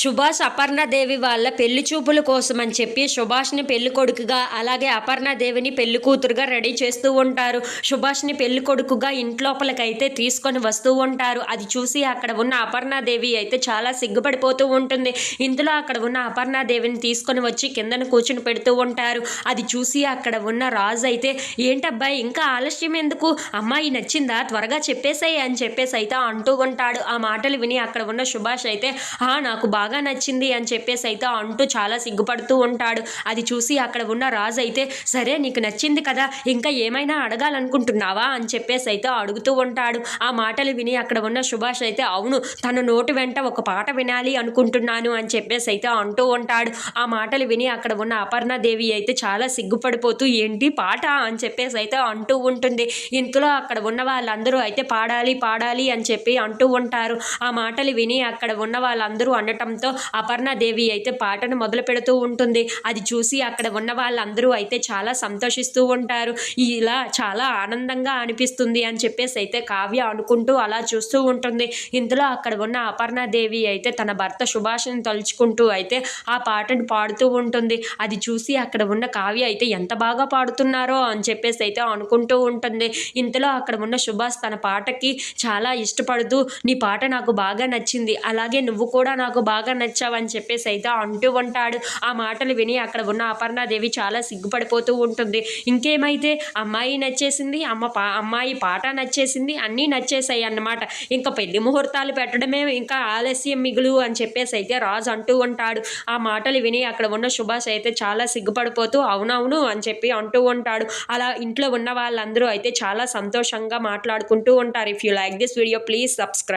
సుభాష్ అపర్ణాదేవి వాళ్ళ పెళ్ళి చూపుల కోసం అని చెప్పి సుభాష్ని పెళ్ళి కొడుకుగా అలాగే అపర్ణాదేవిని పెళ్ళి కూతురుగా రెడీ చేస్తూ ఉంటారు. సుభాష్ని పెళ్ళి కొడుకుగా ఇంట్లోపలకైతే తీసుకొని వస్తూ ఉంటారు. అది చూసి అక్కడ ఉన్న అపర్ణాదేవి అయితే చాలా సిగ్గుపడిపోతూ ఉంటుంది. ఇందులో అక్కడ ఉన్న అపర్ణాదేవిని తీసుకొని వచ్చి కిందన కూర్చుని పెడుతూ ఉంటారు. అది చూసి అక్కడ ఉన్న రాజు అయితే ఏంటబ్బాయి ఇంకా ఆలస్యం ఎందుకు? అమ్మాయి నచ్చిందా? త్వరగా చెప్పేసాయి అని చెప్పేసి అయితే అంటూ ఉంటాడు. ఆ మాటలు విని అక్కడ ఉన్న సుభాష్ అయితే ఆ నాకు బాగా బాగా నచ్చింది అని చెప్పేసి అయితే అంటూ చాలా సిగ్గుపడుతూ ఉంటాడు. అది చూసి అక్కడ ఉన్న రాజు అయితే సరే నీకు నచ్చింది కదా ఇంకా ఏమైనా అడగాలనుకుంటున్నావా? అని చెప్పేసి అయితే అడుగుతూ ఉంటాడు. ఆ మాటలు విని అక్కడ ఉన్న సుభాష్ అయితే అవును తన నోటి వెంట ఒక పాట వినాలి అనుకుంటున్నాను అని చెప్పేసి అయితే అంటూ ఉంటాడు. ఆ మాటలు విని అక్కడ ఉన్న అపర్ణాదేవి అయితే చాలా సిగ్గుపడిపోతూ ఏంటి పాట? అని చెప్పేసి అయితే అంటూ ఉంటుంది. ఇంతలో అక్కడ ఉన్న వాళ్ళందరూ అయితే పాడాలి పాడాలి అని చెప్పి అంటూ ఉంటారు. ఆ మాటలు విని అక్కడ ఉన్న వాళ్ళందరూ అనటం ఉండటంతో అపర్ణాదేవి అయితే పాటను మొదలు పెడుతూ ఉంటుంది. అది చూసి అక్కడ ఉన్న వాళ్ళందరూ అయితే చాలా సంతోషిస్తూ ఉంటారు. ఇలా చాలా ఆనందంగా అనిపిస్తుంది అని చెప్పేసి అయితే కావ్య అనుకుంటూ అలా చూస్తూ ఉంటుంది. ఇందులో అక్కడ ఉన్న అపర్ణాదేవి అయితే తన భర్త సుభాష్ని తలుచుకుంటూ అయితే ఆ పాటను పాడుతూ ఉంటుంది. అది చూసి అక్కడ ఉన్న కావ్య అయితే ఎంత బాగా పాడుతున్నారో అని చెప్పేసి అయితే అనుకుంటూ ఉంటుంది. ఇంతలో అక్కడ ఉన్న సుభాష్ తన పాటకి చాలా ఇష్టపడుతూ నీ పాట నాకు బాగా నచ్చింది. అలాగే నువ్వు కూడా నాకు బాగా బాగా నచ్చావని చెప్పేసి అయితే అంటూ ఉంటాడు. ఆ మాటలు విని అక్కడ ఉన్న అపర్ణాదేవి చాలా సిగ్గుపడిపోతూ ఉంటుంది. ఇంకేమైతే అమ్మాయి నచ్చేసింది అమ్మ పా అమ్మాయి పాట నచ్చేసింది అన్నీ నచ్చేసాయి అన్నమాట. ఇంకా పెళ్ళి ముహూర్తాలు పెట్టడమే ఇంకా ఆలస్యం మిగులు అని చెప్పేసి అయితే రాజు అంటూ ఉంటాడు. ఆ మాటలు విని అక్కడ ఉన్న సుభాష్ అయితే చాలా సిగ్గుపడిపోతూ అవునవును అని చెప్పి అంటూ ఉంటాడు. అలా ఇంట్లో ఉన్న వాళ్ళందరూ అయితే చాలా సంతోషంగా మాట్లాడుకుంటూ ఉంటారు. If you like this video please subscribe